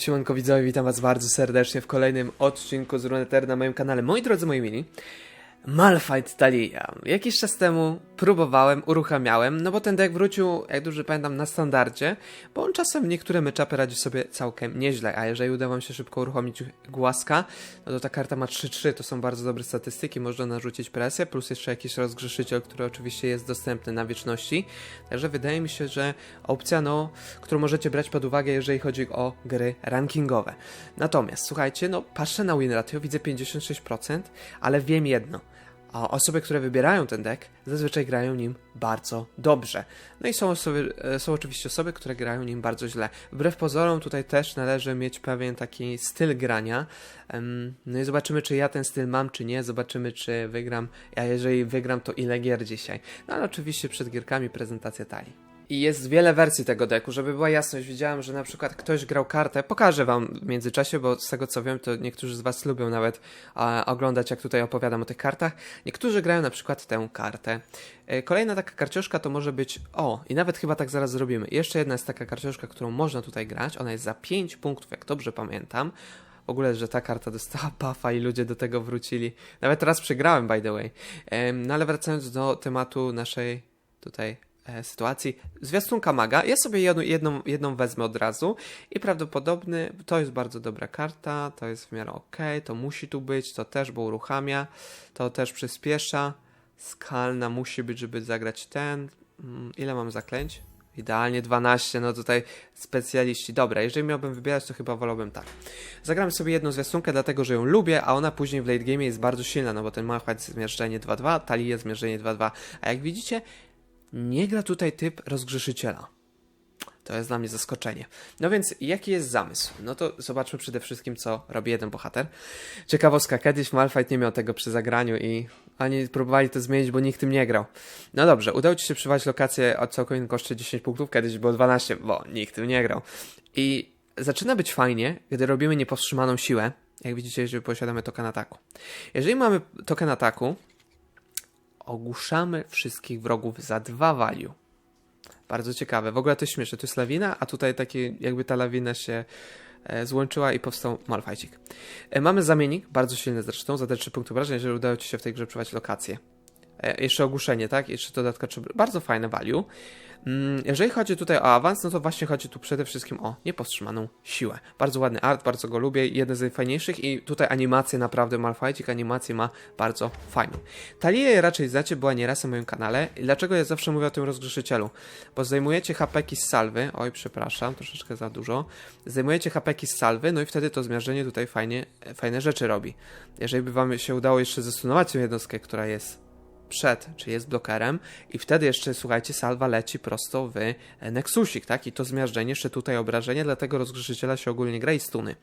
Siemanko widzowie, witam was bardzo serdecznie w kolejnym odcinku z Runeterra na moim kanale. Moi drodzy, moi mili, Malfight Talia. Jakiś czas temu próbowałem, uruchamiałem, no bo ten deck wrócił, jak dobrze pamiętam, na standardzie, bo on czasem niektóre meczapy radzi sobie całkiem nieźle, a jeżeli uda wam się szybko uruchomić głaska, no to ta karta ma 3-3, to są bardzo dobre statystyki, można narzucić presję, plus jeszcze jakiś rozgrzeszyciel, który oczywiście jest dostępny na wieczności, także wydaje mi się, że opcja, no, którą możecie brać pod uwagę, jeżeli chodzi o gry rankingowe. Natomiast, słuchajcie, no, patrzę na win ratio, widzę 56%, ale wiem jedno, a osoby, które wybierają ten deck, zazwyczaj grają nim bardzo dobrze. No i są, osoby, e, są oczywiście osoby, które grają nim bardzo źle. Wbrew pozorom tutaj też należy mieć pewien taki styl grania. No i zobaczymy, czy ja ten styl mam, czy nie. Zobaczymy, czy wygram. A jeżeli wygram, to ile gier dzisiaj. No ale oczywiście przed gierkami prezentacja talii. I jest wiele wersji tego deku, żeby była jasność. Widziałem, że na przykład ktoś grał kartę. Pokażę wam w międzyczasie, bo z tego co wiem, to niektórzy z was lubią nawet oglądać, jak tutaj opowiadam o tych kartach. Niektórzy grają na przykład tę kartę. E, Kolejna taka karcioszka to może być. O, i nawet chyba tak zaraz zrobimy. Jeszcze jedna jest taka karcioszka, którą można tutaj grać. Ona jest za 5 punktów, jak dobrze pamiętam. W ogóle, że ta karta dostała buffa i ludzie do tego wrócili. Nawet raz przegrałem, by the way. No ale wracając do tematu naszej tutaj sytuacji. Zwiastunka maga. Ja sobie jedną, jedną, jedną wezmę od razu i prawdopodobny, to jest bardzo dobra karta, to jest w miarę ok, to musi tu być, to też, bo uruchamia, to też przyspiesza. Skalna musi być, żeby zagrać ten. Mm, Ile mam zaklęć? Idealnie 12, no tutaj specjaliści. Dobra, jeżeli miałbym wybierać, to chyba wolałbym tak. Zagramy sobie jedną zwiastunkę, dlatego że ją lubię, a ona później w late game jest bardzo silna, no bo ten Malphite zmierzenie 2-2, Talia zmierzenie 2-2. A jak widzicie, nie gra tutaj typ rozgrzeszyciela. To jest dla mnie zaskoczenie. No więc, jaki jest zamysł? No to zobaczmy przede wszystkim, co robi jeden bohater. Ciekawostka, kiedyś Malphite nie miał tego przy zagraniu i oni próbowali to zmienić, bo nikt tym nie grał. No dobrze, udało ci się przywalić lokację o całkowitym koszcie 10 punktów, kiedyś było 12, bo nikt tym nie grał. I zaczyna być fajnie, gdy robimy niepowstrzymaną siłę, jak widzicie, jeżeli posiadamy token ataku. Jeżeli mamy token ataku, ogłuszamy wszystkich wrogów za dwa value. Bardzo ciekawe. W ogóle to śmieszne. To jest lawina, a tutaj takie jakby ta lawina się e, złączyła i powstał Malfajcik. E, mamy zamiennik, bardzo silny zresztą, za te 3 punkty wrażenia, jeżeli udało Ci się w tej grze przewać lokację. E, jeszcze ogłuszenie, tak? Jeszcze dodatka, bardzo fajne value. Mm, Jeżeli chodzi tutaj o awans, no to właśnie chodzi tu przede wszystkim o niepowstrzymaną siłę. Bardzo ładny art, bardzo go lubię, jeden z najfajniejszych i tutaj animacje naprawdę, Malfajcik animację ma bardzo fajną. Talię raczej znacie, była nieraz na moim kanale. Dlaczego ja zawsze mówię o tym rozgrzeszycielu? Bo zdejmujecie hapeki z salwy, oj przepraszam, troszeczkę za dużo. Zdejmujecie hapeki z salwy, no i wtedy to zmierzenie tutaj fajnie, fajne rzeczy robi. Jeżeli by wam się udało jeszcze zastunować tę jednostkę, która jest przed, czy jest blokerem i wtedy jeszcze, słuchajcie, salwa leci prosto w e, Nexusik, tak? I to zmiażdżenie, jeszcze tutaj obrażenie, dlatego rozgrzeszyciela się ogólnie gra i stuny.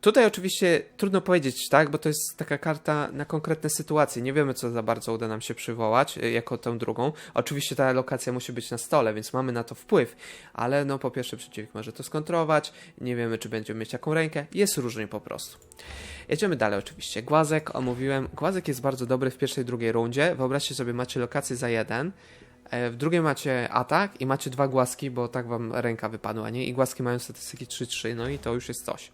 Tutaj oczywiście trudno powiedzieć, tak? Bo to jest taka karta na konkretne sytuacje. Nie wiemy, co za bardzo uda nam się przywołać, e, jako tę drugą. Oczywiście ta lokacja musi być na stole, więc mamy na to wpływ, ale no po pierwsze przeciwnik może to skontrować, nie wiemy, czy będziemy mieć jaką rękę, jest różnie po prostu. Jedziemy dalej oczywiście. Głazek, omówiłem. Głazek jest bardzo dobry w pierwszej, drugiej rundzie. Wyobraźcie sobie, macie lokację za jeden. e, W drugiej macie atak i macie dwa głaski, bo tak wam ręka wypadła, nie? I głaski mają statystyki 3-3, no i to już jest coś.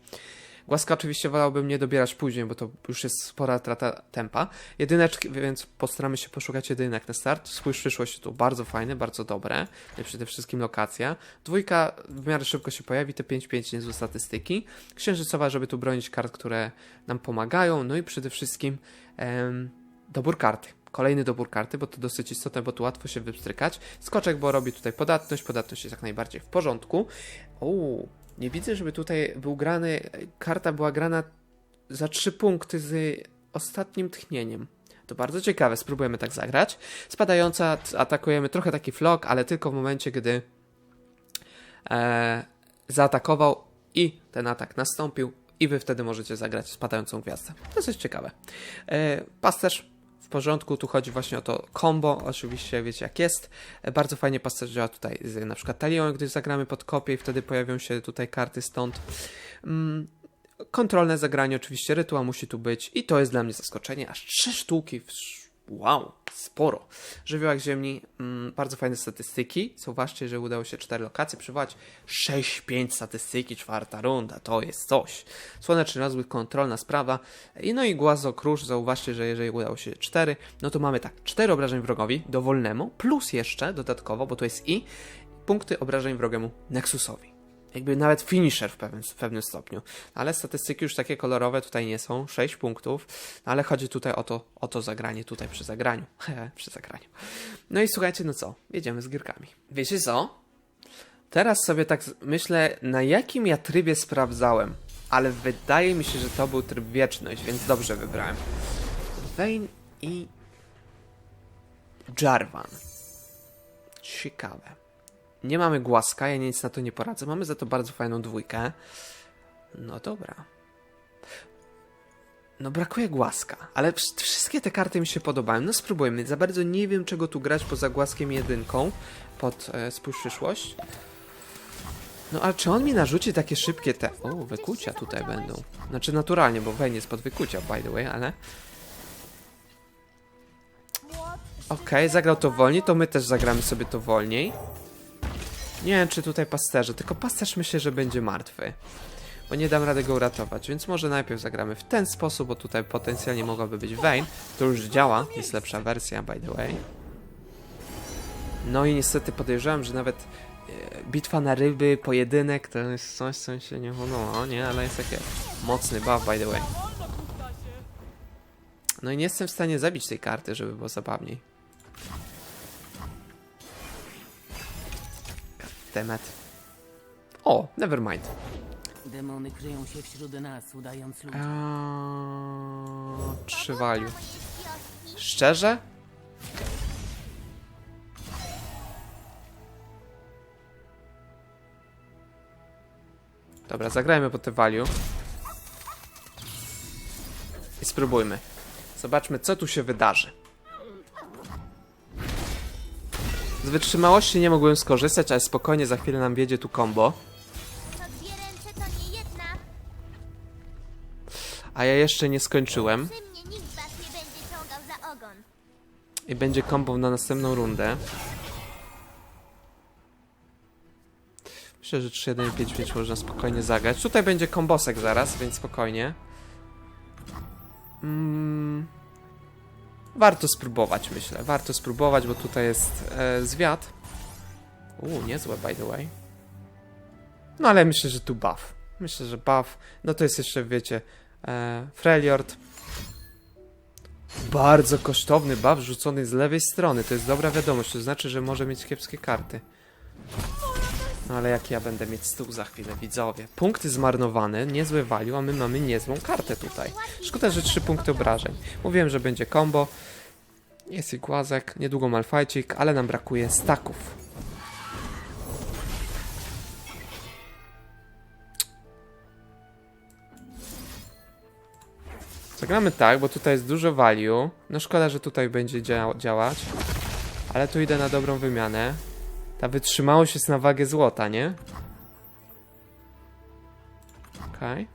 Głaska oczywiście wolałbym nie dobierać później, bo to już jest spora trata tempa. Jedyneczki, więc postaramy się poszukać jedynek na start. Spójrz przyszłość tu bardzo fajny, bardzo dobre. Przede wszystkim lokacja. Dwójka w miarę szybko się pojawi, te 5-5 niezłe statystyki. Księżycowa, żeby tu bronić kart, które nam pomagają. No i przede wszystkim em, dobór karty. Kolejny dobór karty, bo to dosyć istotne, bo tu łatwo się wypstrykać. Skoczek, bo robi tutaj podatność. Podatność jest jak najbardziej w porządku. Uuu, nie widzę, żeby tutaj był grany, karta była grana za 3 punkty z ostatnim tchnieniem. To bardzo ciekawe, spróbujemy tak zagrać. Spadająca, atakujemy trochę taki flok, ale tylko w momencie, gdy e, zaatakował i ten atak nastąpił i wy wtedy możecie zagrać spadającą gwiazdę. To jest ciekawe. E, pasterz porządku, tu chodzi właśnie o to combo, oczywiście wiecie jak jest. Bardzo fajnie pasterz działa tutaj z na przykład talią, gdy zagramy pod kopię i wtedy pojawią się tutaj karty stąd. Mm, kontrolne zagranie oczywiście, rytuał musi tu być i to jest dla mnie zaskoczenie, aż trzy sztuki w Wow, sporo. Żywiołak ziemni, mm, bardzo fajne statystyki. Zauważcie, że udało się cztery lokacje przywołać. 6-5 statystyki, czwarta runda, to jest coś. Słoneczny rozbłysk, kontrolna sprawa. I no i głazo krusz, zauważcie, że jeżeli udało się 4, no to mamy tak, 4 obrażeń wrogowi, dowolnemu, plus jeszcze dodatkowo, bo to jest i, punkty obrażeń wrogemu Nexusowi. Jakby nawet finisher w pewnym, w pewnym stopniu. Ale statystyki już takie kolorowe tutaj nie są. 6 punktów. No ale chodzi tutaj o to, o to zagranie tutaj przy zagraniu. Przy zagraniu. No i słuchajcie, no co? Jedziemy z gierkami. Wiecie co? Teraz sobie tak myślę, na jakim ja trybie sprawdzałem. Ale wydaje mi się, że to był tryb wieczność, więc dobrze wybrałem. Vayne i Jarvan. Ciekawe. Nie mamy głaska, ja nic na to nie poradzę. Mamy za to bardzo fajną dwójkę. No dobra. No brakuje głaska, ale wsz- wszystkie te karty mi się podobają. No spróbujmy. Za bardzo nie wiem czego tu grać poza głaskiem jedynką pod e, spójrz przyszłość. No ale czy on mi narzuci takie szybkie te... O, wykucia tutaj będą. Znaczy naturalnie, bo Wayne jest pod wykucia by the way, ale... Okej, zagrał to wolniej, to my też zagramy sobie to wolniej. Nie wiem, czy tutaj pasterze, tylko pasterz myślę, że będzie martwy. Bo nie dam rady go uratować, więc może najpierw zagramy w ten sposób, bo tutaj potencjalnie mogłaby być Vayne. To już działa, jest lepsza wersja, by the way. No i niestety podejrzewam, że nawet e, bitwa na ryby, pojedynek, to jest coś, co się nie podoba, nie? Ale jest takie mocny buff, by the way. No i nie jestem w stanie zabić tej karty, żeby było zabawniej. Temat. O, never mind. Demony kryją się wśród nas, udając ludzi. Eee, trzy waliu. Szczerze? Dobra, zagrajmy po te value. I spróbujmy. Zobaczmy, co tu się wydarzy. Z wytrzymałości nie mogłem skorzystać, ale spokojnie za chwilę nam wiedzie tu combo. A ja jeszcze nie skończyłem. I będzie combo na następną rundę. Myślę, że 3, 1, 5, 5 można spokojnie zagrać. Tutaj będzie kombosek zaraz, więc spokojnie. Mm. Warto spróbować, myślę. Warto spróbować, bo tutaj jest e, zwiat. Uuu, niezłe, by the way. No ale myślę, że tu buff. Myślę, że buff. No to jest jeszcze, wiecie, e, Freljord. Bardzo kosztowny buff rzucony z lewej strony. To jest dobra wiadomość. To znaczy, że może mieć kiepskie karty. No ale jak ja będę mieć stół za chwilę, widzowie. Punkty zmarnowane, niezłe value, a my mamy niezłą kartę tutaj. Szkoda, że trzy punkty obrażeń. Mówiłem, że będzie combo. Jest i głazek, niedługo malfajcik, ale nam brakuje staków. Zagramy tak, bo tutaj jest dużo value. No szkoda, że tutaj będzie dzia działać. Ale tu idę na dobrą wymianę. Ta wytrzymałość jest na wagę złota, nie? Okej.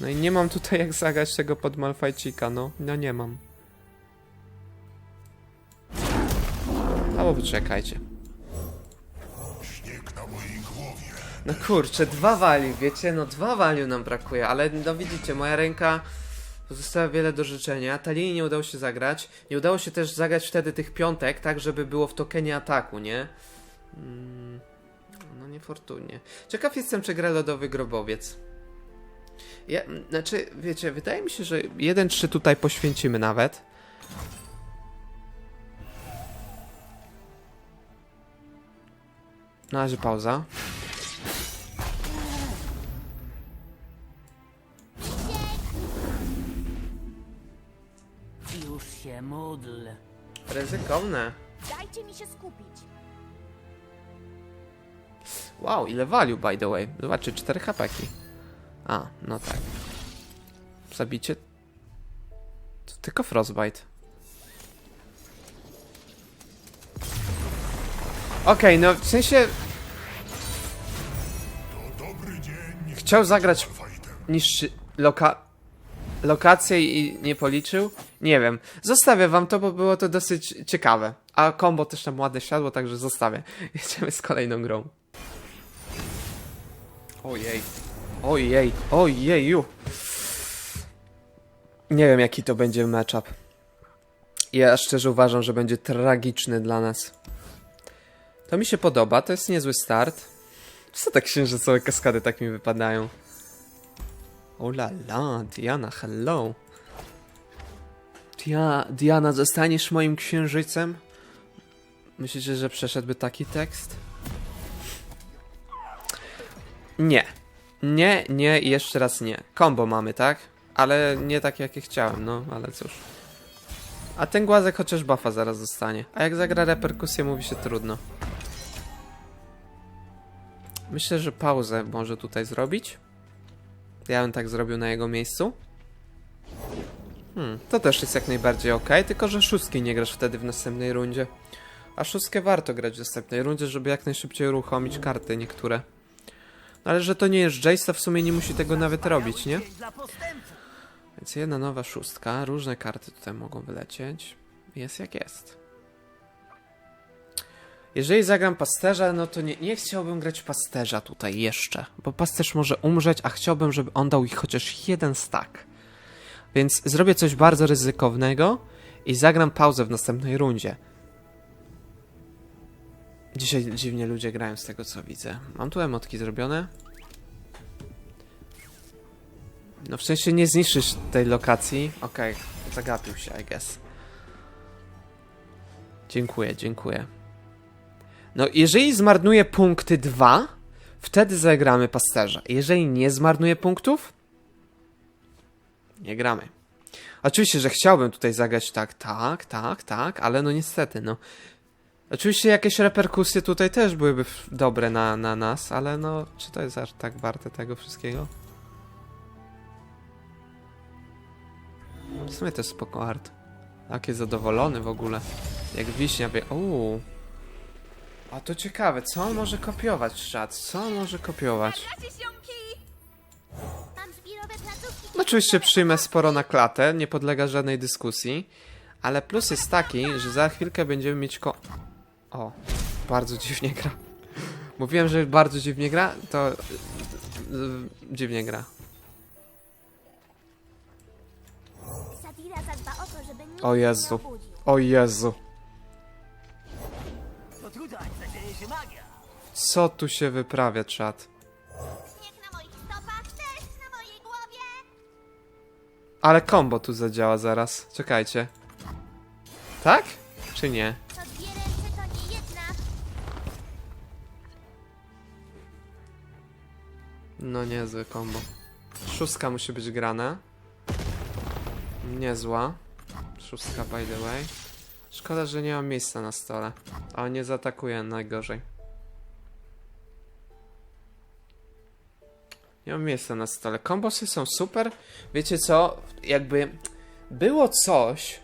No i nie mam tutaj jak zagrać tego pod Malfajcika, no. No nie mam. Albo poczekajcie. No kurczę, dwa wali, wiecie? No dwa waliu nam brakuje, ale no widzicie, moja ręka pozostała wiele do życzenia. Talii nie udało się zagrać. Nie udało się też zagrać wtedy tych piątek, tak żeby było w tokenie ataku, nie? Mm, no niefortunnie. Ciekaw jestem, czy gra Lodowy Grobowiec. Ja, m, znaczy, wiecie, wydaje mi się, że 1-3 tutaj poświęcimy nawet. Na razie pauza. Już się módl. Ryzykowne. Dajcie mi się skupić. Wow, ile value by the way. Zobaczcie, 4 hapeki. A, no tak. Zabicie. To tylko frostbite. Okej, no w sensie. Chciał zagrać niższy loka lokację i nie policzył. Nie wiem. Zostawię wam to, bo było to dosyć ciekawe. A combo też tam ładne siadło, także zostawię. Jedziemy z kolejną grą. Ojej. Ojej. Ojeju. Nie wiem, jaki to będzie matchup. Ja szczerze uważam, że będzie tragiczny dla nas. To mi się podoba, to jest niezły start. Co te księżycowe kaskady tak mi wypadają? O la la, Diana, hello. Dia, Diana, zostaniesz moim księżycem? Myślicie, że przeszedłby taki tekst? Nie. Nie, nie i jeszcze raz nie. Kombo mamy, tak? Ale nie takie, jakie chciałem, no, ale cóż. A ten głazek chociaż buffa zaraz dostanie. A jak zagra reperkusję, mówi się trudno. Myślę, że pauzę może tutaj zrobić. Ja bym tak zrobił na jego miejscu. Hmm, to też jest jak najbardziej ok, tylko że szóstki nie grasz wtedy w następnej rundzie. A szóstkę warto grać w następnej rundzie, żeby jak najszybciej uruchomić karty niektóre. Ale że to nie jest Jace, to w sumie nie musi tego nawet robić, nie? Więc jedna nowa szóstka, różne karty tutaj mogą wylecieć. Jest jak jest. Jeżeli zagram pasterza, no to nie, nie chciałbym grać pasterza tutaj jeszcze, bo pasterz może umrzeć, a chciałbym, żeby on dał ich chociaż jeden stack. Więc zrobię coś bardzo ryzykownego i zagram pauzę w następnej rundzie. Dzisiaj dziwnie ludzie grają z tego co widzę. Mam tu emotki zrobione. No w sensie nie zniszczysz tej lokacji. Okej, zagapił się, I guess. Dziękuję, dziękuję. No, jeżeli zmarnuje punkty 2, wtedy zagramy pasterza. Jeżeli nie zmarnuje punktów, nie gramy. Oczywiście, że chciałbym tutaj zagrać tak, tak, tak, tak, ale no niestety, no. Oczywiście jakieś reperkusje tutaj też byłyby dobre na, na nas, ale no, czy to jest aż tak warte tego wszystkiego? W sumie to jest spoko art. Taki zadowolony w ogóle. Jak wiśnia wie... Uuu. A to ciekawe, co on może kopiować, czat? Co on może kopiować? No, Oczywiście przyjmę sporo na klatę, nie podlega żadnej dyskusji. Ale plus jest taki, że za chwilkę będziemy mieć ko... O, bardzo dziwnie gra. Mówiłem, że bardzo dziwnie gra, to... y, y, dziwnie gra. O Jezu. O Jezu. Co tu się wyprawia, czat? Ale combo tu zadziała zaraz. Czekajcie. Tak? Czy nie? No niezłe combo. Szóstka musi być grana. Niezła. Szóstka by the way. Szkoda, że nie mam miejsca na stole. A nie zaatakuje najgorzej. Nie mam miejsca na stole. Kombosy są super. Wiecie co? Jakby było coś.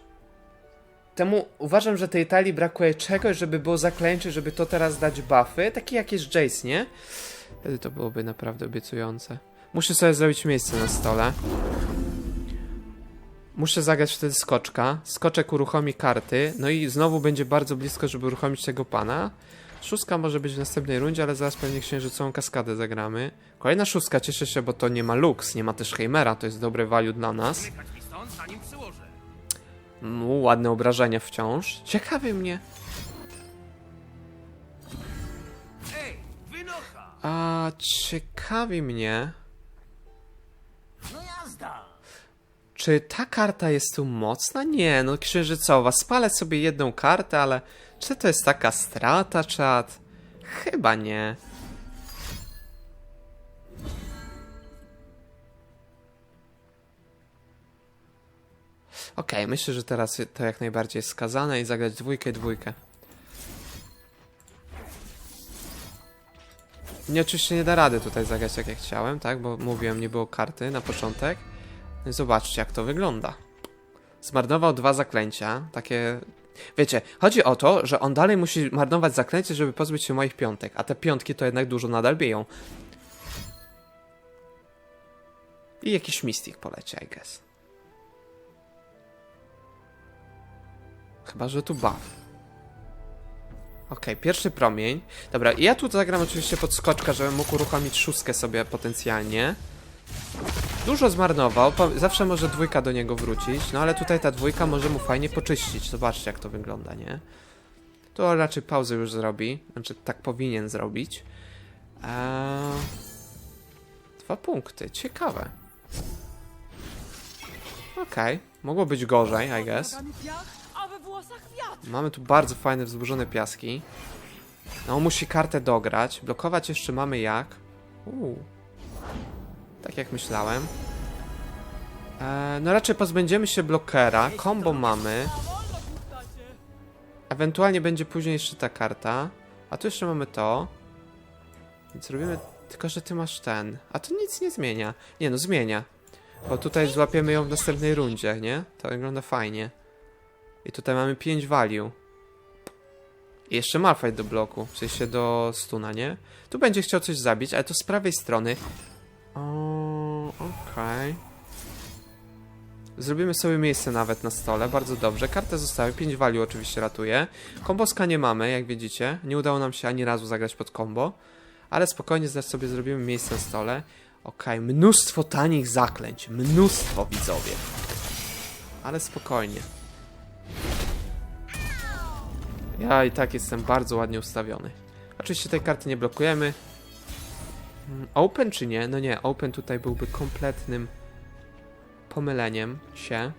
Temu uważam, że tej talii brakuje czegoś, żeby było zaklęcie, żeby to teraz dać buffy. Taki jak jest Jace, nie? Wtedy to byłoby naprawdę obiecujące. Muszę sobie zrobić miejsce na stole. Muszę zagrać wtedy skoczka. Skoczek uruchomi karty. No i znowu będzie bardzo blisko, żeby uruchomić tego pana. Szóstka może być w następnej rundzie, ale zaraz pewnie księżycową kaskadę zagramy. Kolejna szóstka, cieszę się, bo to nie ma Lux, nie ma też Heimera, to jest dobre value dla nas. Mm, ładne obrażenia wciąż. Ciekawy mnie. A ciekawi mnie, No jazda! czy ta karta jest tu mocna? Nie, no księżycowa. Spalę sobie jedną kartę, ale czy to jest taka strata, czat? Chyba nie. Okej, myślę, że teraz to jak najbardziej jest skazane i zagrać dwójkę, dwójkę. Nie, oczywiście nie da rady tutaj zagrać tak jak chciałem, tak? Bo mówiłem, nie było karty na początek. No Zobaczcie, jak to wygląda. Zmarnował dwa zaklęcia, takie... Wiecie, chodzi o to, że on dalej musi marnować zaklęcie, żeby pozbyć się moich piątek, a te piątki to jednak dużo nadal biją. I jakiś mistik poleci, I guess. Chyba, że tu buff. Okej, pierwszy promień. Dobra, ja tu zagram oczywiście podskoczka, żebym mógł uruchomić szóstkę sobie potencjalnie. Dużo zmarnował, zawsze może dwójka do niego wrócić, no ale tutaj ta dwójka może mu fajnie poczyścić. Zobaczcie jak to wygląda, nie? To raczej pauzę już zrobi, znaczy tak powinien zrobić. Eee... Dwa punkty, ciekawe. Okej, mogło być gorzej, I guess. Mamy tu bardzo fajne wzburzone piaski. No, musi kartę dograć. Blokować jeszcze mamy jak. Uuu. Tak jak myślałem. E, no raczej pozbędziemy się blokera. Combo mamy. Ewentualnie będzie później jeszcze ta karta. A tu jeszcze mamy to. Więc robimy... Tylko, że ty masz ten. A to nic nie zmienia. Nie no, zmienia. Bo tutaj złapiemy ją w następnej rundzie, nie? To wygląda fajnie. I tutaj mamy 5 value. I jeszcze Malphite do bloku, w sensie do stuna, nie? Tu będzie chciał coś zabić, ale to z prawej strony. O, okej. Zrobimy sobie miejsce nawet na stole, bardzo dobrze. Kartę zostały, 5 value oczywiście ratuje. Komboska nie mamy, jak widzicie. Nie udało nam się ani razu zagrać pod combo. Ale spokojnie zaraz sobie zrobimy miejsce na stole. Okej, mnóstwo tanich zaklęć. Mnóstwo, widzowie. Ale spokojnie. Ja i tak jestem bardzo ładnie ustawiony. Oczywiście tej karty nie blokujemy. Mm, Open czy nie? No nie, open tutaj byłby kompletnym pomyleniem się.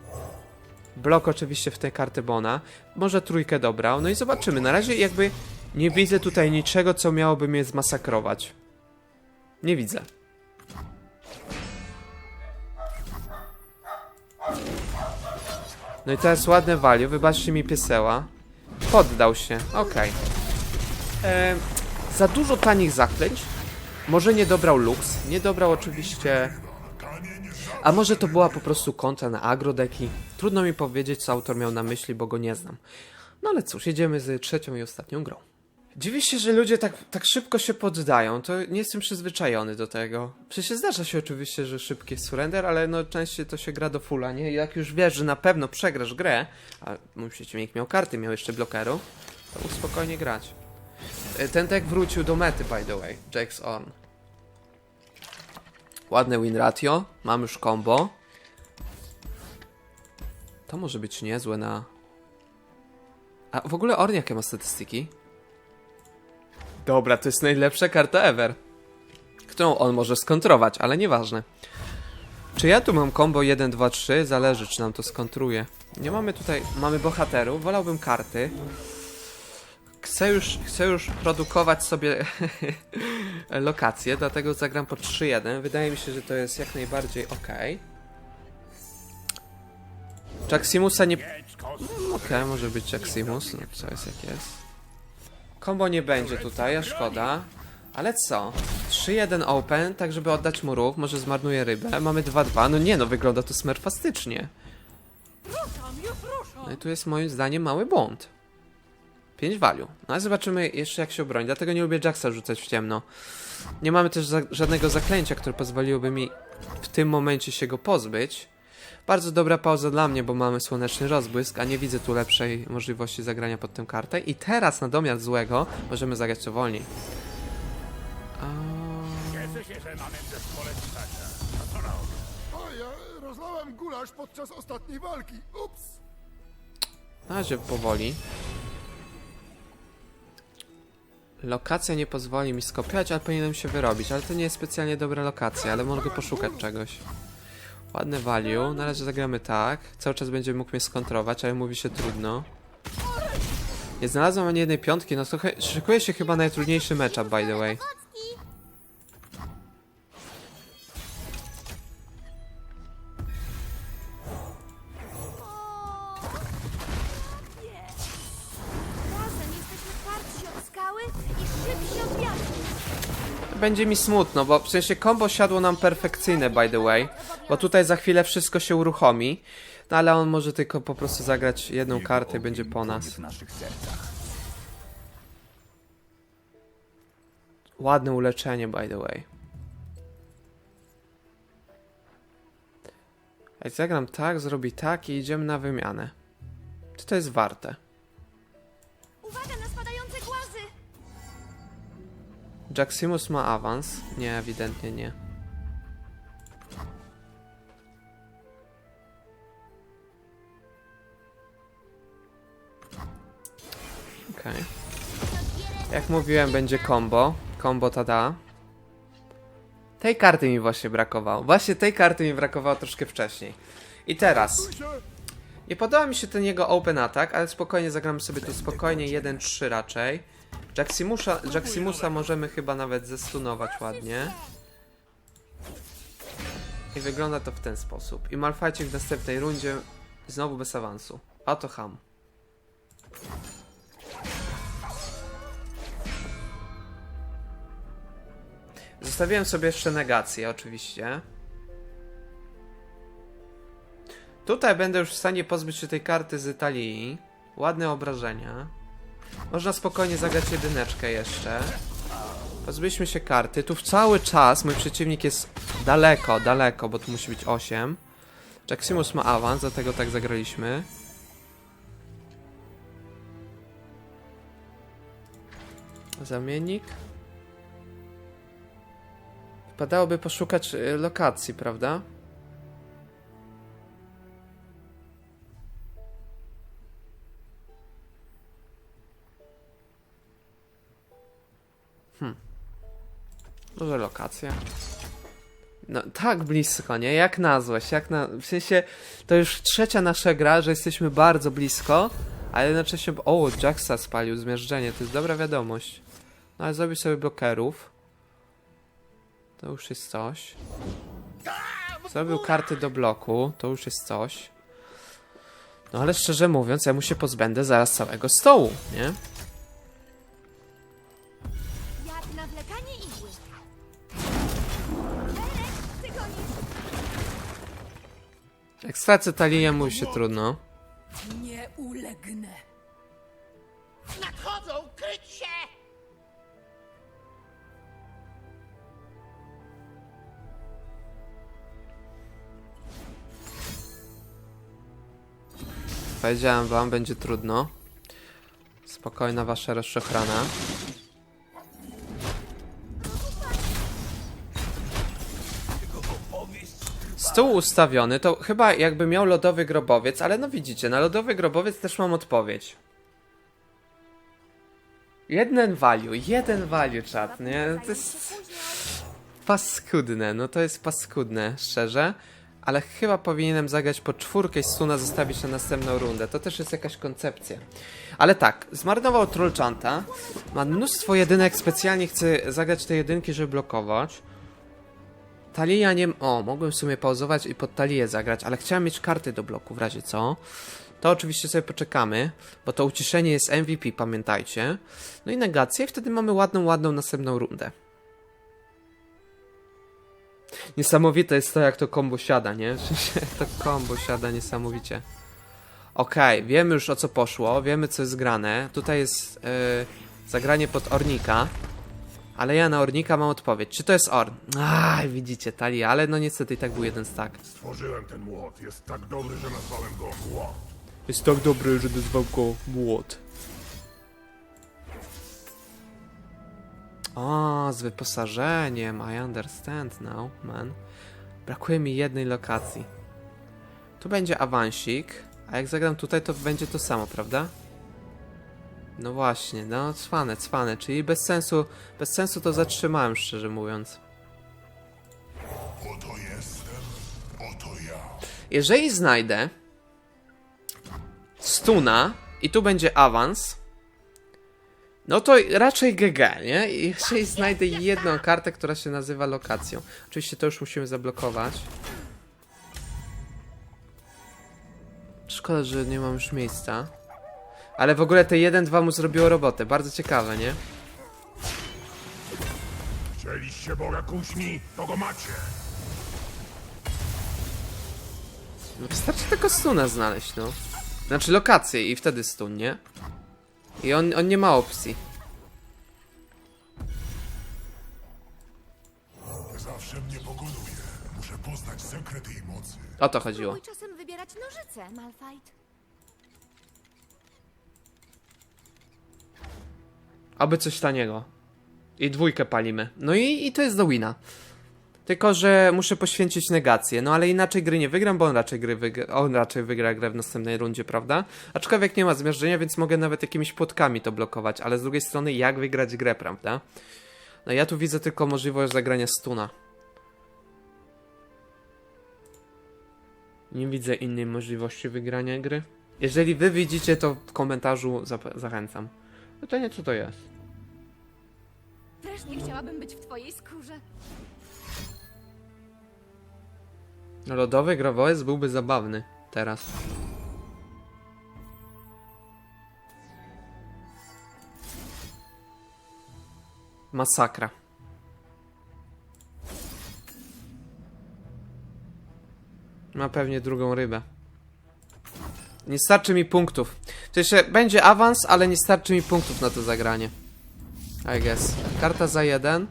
Blok oczywiście w tej karty Bona. Może trójkę dobrał. No i zobaczymy. Na razie jakby nie widzę tutaj niczego, co miałoby mnie zmasakrować. Nie widzę. No i teraz ładne value. Wybaczcie mi pieseła. Poddał się, okej. Em, Za dużo tanich zaklęć. Może nie dobrał Lux, nie dobrał oczywiście... A może to była po prostu kontra na agrodeki? Trudno mi powiedzieć, co autor miał na myśli, bo go nie znam. No ale cóż, jedziemy z trzecią i ostatnią grą. Dziwię się, że ludzie tak, tak szybko się poddają. To nie jestem przyzwyczajony do tego. Przecież zdarza się oczywiście, że szybki jest surrender, ale no częściej to się gra do fulla, nie? I Jak już wiesz, że na pewno przegrasz grę, a mój przeciwnik miał karty, miał jeszcze blokeru, to mógł spokojnie grać. E, Ten deck wrócił do mety, by the way. Jake's On. Ładne win ratio. Mam już combo. To może być niezłe na... A w ogóle Orn jakie ma statystyki? Dobra, to jest najlepsza karta ever. Którą on może skontrować, ale nieważne. Czy ja tu mam combo 1, 2, 3? Zależy, czy nam to skontruje. Nie mamy tutaj... Mamy bohaterów, wolałbym karty. Chcę już, chcę już produkować sobie lokacje, dlatego zagram po 3-1. Wydaje mi się, że to jest jak najbardziej ok. Jaximusa nie... Okej, może być Jaximus, no co jest jak jest. Kombo nie będzie tutaj, a szkoda. Ale co? 3-1 open, tak żeby oddać mu ruch, może zmarnuje rybę. Mamy 2-2, no nie no, wygląda to smerfastycznie. No i tu jest moim zdaniem mały błąd. 5 value. No ale zobaczymy jeszcze jak się obroni. Dlatego nie lubię Jacksa rzucać w ciemno. Nie mamy też za żadnego zaklęcia, które pozwoliłoby mi w tym momencie się go pozbyć. Bardzo dobra pauza dla mnie, bo mamy słoneczny rozbłysk, a nie widzę tu lepszej możliwości zagrania pod tę kartę. I teraz na domiar złego możemy zagrać co wolniej. A... O, ja rozlałem gulasz podczas ostatniej walki. Ups! Na razie powoli. Lokacja nie pozwoli mi skopiować, ale powinienem się wyrobić. Ale to nie jest specjalnie dobra lokacja, ale mogę poszukać czegoś. Ładne value. Na razie zagramy tak. Cały czas będzie mógł mnie skontrować, ale mówi się trudno. Nie znalazłem ani jednej piątki, no to szykuje się chyba najtrudniejszy matchup, by the way. Będzie mi smutno, bo w sensie combo siadło nam perfekcyjne, by the way. Bo tutaj za chwilę wszystko się uruchomi. No ale on może tylko po prostu zagrać jedną kartę i będzie po nas. Ładne uleczenie, by the way. Jak zagram tak, zrobi tak i idziemy na wymianę. Czy to jest warte? Jaximus ma awans? Nie, ewidentnie nie. Okej. Jak mówiłem, będzie combo. Combo tada. Tej karty mi właśnie brakowało. Właśnie tej karty mi brakowało troszkę wcześniej. I teraz. Nie podoba mi się ten jego open attack, ale spokojnie zagramy sobie tu spokojnie 1-3 raczej. Jaximusa, Jaximusa możemy chyba nawet zestunować ładnie. I wygląda to w ten sposób. I Malfajcie w następnej rundzie znowu bez awansu. A to ham. Zostawiłem sobie jeszcze negację, oczywiście. Tutaj będę już w stanie pozbyć się tej karty z Italii. Ładne obrażenia. Można spokojnie zagrać jedyneczkę jeszcze. Pozbyliśmy się karty. Tu cały czas mój przeciwnik jest daleko, daleko, bo tu musi być 8. Jaximus ma awans, dlatego tak zagraliśmy. Zamiennik. Wypadałoby poszukać y, lokacji, prawda? Może lokacja. No tak blisko, nie? Jak nazwać? Jak na... W sensie, to już trzecia nasza gra, że jesteśmy bardzo blisko, ale jednocześnie... O, Jacksa spalił zmierzczenie, to jest dobra wiadomość. No ale zrobił sobie blokerów. To już jest coś. Zrobił karty do bloku, to już jest coś. No ale szczerze mówiąc, ja mu się pozbędę zaraz całego stołu, nie? Jak stracę talię, mu się trudno. Nie ulegnę. Nadchodzą! Kryć się! Powiedziałem wam, będzie trudno. Spokojna wasza rozszochrana. Stół ustawiony, to chyba jakby miał lodowy grobowiec, ale no widzicie, na lodowy grobowiec też mam odpowiedź. Jeden value, jeden value czat, nie? To jest paskudne, no to jest paskudne, szczerze. Ale chyba powinienem zagrać po czwórkę i Suna zostawić na następną rundę. To też jest jakaś koncepcja. Ale tak, zmarnował Trollchanta. Ma mnóstwo jedynek, specjalnie chce zagrać te jedynki, żeby blokować. Talia nie... O, mogłem w sumie pauzować i pod talię zagrać, ale chciałem mieć karty do bloku w razie co. To oczywiście sobie poczekamy, bo to uciszenie jest MVP, pamiętajcie. No i negację i wtedy mamy ładną, ładną następną rundę. Niesamowite jest to, jak to kombo siada, nie? To kombo siada niesamowicie. Okej, wiemy już o co poszło, wiemy co jest grane. Tutaj jest yy, zagranie pod Ornika. Ale ja na Ornika mam odpowiedź. Czy to jest Orn? Aj, widzicie, Talia, ale no niestety i tak był jeden stack. Stworzyłem ten młot. Jest tak dobry, że nazwałem go młot. Jest tak dobry, że nazwał go Młot. O, z wyposażeniem. I understand now, man. Brakuje mi jednej lokacji. Tu będzie awansik, a jak zagram tutaj, to będzie to samo, prawda? No właśnie, no cwane, cwane, czyli bez sensu, bez sensu to zatrzymałem, szczerze mówiąc. Oto jestem, oto ja. Jeżeli znajdę stuna i tu będzie awans, no to raczej GG, nie? I Jeżeli znajdę jedną kartę, która się nazywa lokacją. Oczywiście to już musimy zablokować. Szkoda, że nie mam już miejsca. Ale w ogóle te 1-2 mu zrobiło robotę. Bardzo ciekawe, nie? Chcieliście Boga kuźmi, to go macie. No wystarczy tylko stuna znaleźć, no. Znaczy lokację i wtedy stun, nie? I on, on nie ma opcji. Zawsze mnie pokonuje. Muszę poznać sekret jej mocy. O to chodziło. Próbuj czasem wybierać nożyce, Malfight. Aby coś taniego. I dwójkę palimy. No i, i to jest do wina. Tylko, że muszę poświęcić negację. No ale inaczej gry nie wygram, bo on raczej, gry wygra, on raczej wygra grę w następnej rundzie, prawda? Aczkolwiek nie ma zmierzenia, więc mogę nawet jakimiś płotkami to blokować. Ale z drugiej strony, jak wygrać grę, prawda? No ja tu widzę tylko możliwość zagrania stuna. Nie widzę innej możliwości wygrania gry. Jeżeli wy widzicie, to w komentarzu zachęcam. No to nie, co to jest? Też nie chciałabym być w twojej skórze. Lodowy grawołec byłby zabawny teraz. Masakra. Ma pewnie drugą rybę. Nie starczy mi punktów. W sensie będzie awans, ale nie starczy mi punktów na to zagranie. I guess. Karta za jeden.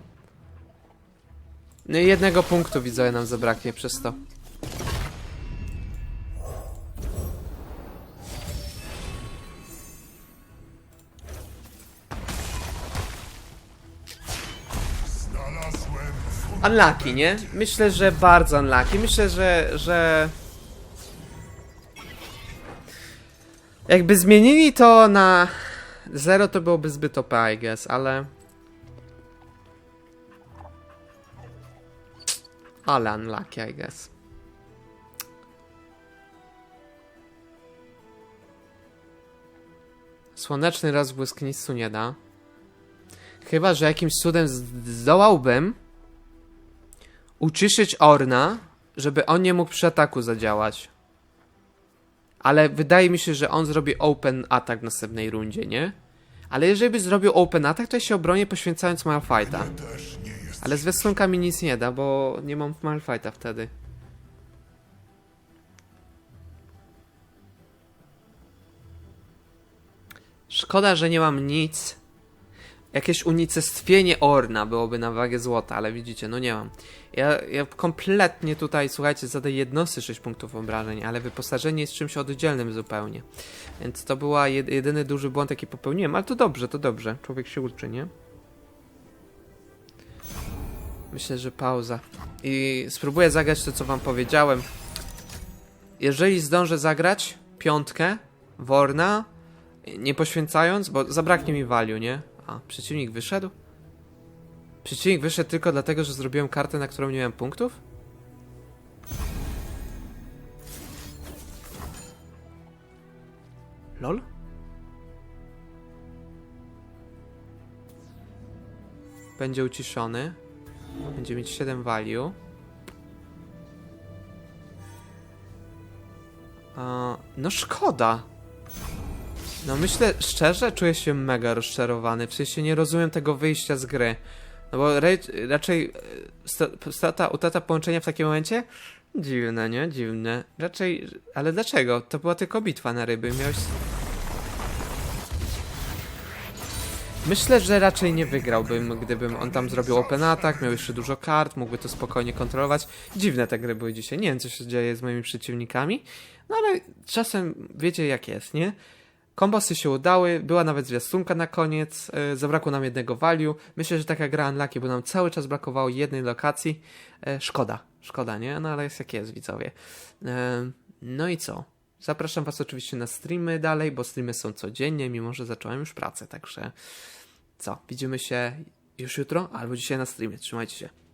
No i jednego punktu widzowie nam zabraknie przez to. Unlucky, nie? Myślę, że bardzo unlucky. Myślę, że, że... Jakby zmienili to na 0 to byłoby zbyt OP, I guess, ale... Ale unlucky, I guess. Słoneczny rozbłysk nic tu nie da. Chyba, że jakimś cudem zdołałbym uciszyć Orna, żeby on nie mógł przy ataku zadziałać. Ale wydaje mi się, że on zrobi open atak w następnej rundzie, nie? Ale jeżeli by zrobił open atak, to ja się obronię poświęcając Malfighta. Ale z zwiastunkami nic nie da, bo nie mam Malfighta wtedy. Szkoda, że nie mam nic. Jakieś unicestwienie Orna byłoby na wagę złota, ale widzicie, no nie mam. Ja, ja kompletnie tutaj, słuchajcie, zadaję jednostce 6 punktów obrażeń, ale wyposażenie jest czymś oddzielnym zupełnie. Więc to była jed jedyny duży błąd, jaki popełniłem, ale to dobrze, to dobrze. Człowiek się uczy, nie? Myślę, że pauza. I spróbuję zagrać to, co wam powiedziałem. Jeżeli zdążę zagrać piątkę, Worna, nie poświęcając, bo zabraknie mi value, nie? A, przeciwnik wyszedł? Przeciwnik wyszedł tylko dlatego, że zrobiłem kartę, na którą nie miałem punktów? LOL? Będzie uciszony. Będzie mieć 7 value. No szkoda. No myślę, szczerze czuję się mega rozczarowany, w sensie nie rozumiem tego wyjścia z gry. No bo raczej e, strata, utrata połączenia w takim momencie? Dziwne, nie? Dziwne. Raczej, ale dlaczego? To była tylko bitwa na ryby, miałeś... Myślę, że raczej nie wygrałbym, gdybym on tam zrobił open attack, miał jeszcze dużo kart, mógłby to spokojnie kontrolować. Dziwne te gry były dzisiaj, nie wiem co się dzieje z moimi przeciwnikami, no ale czasem wiecie jak jest, nie? Kombosy się udały, była nawet zwiastunka na koniec, yy, zabrakło nam jednego value. Myślę, że taka gra unlucky, bo nam cały czas brakowało jednej lokacji. Yy, szkoda, szkoda, nie? No ale jest jak jest, widzowie. Yy, no i co? Zapraszam Was oczywiście na streamy dalej, bo streamy są codziennie, mimo że zacząłem już pracę, także co? Widzimy się już jutro albo dzisiaj na streamie. Trzymajcie się.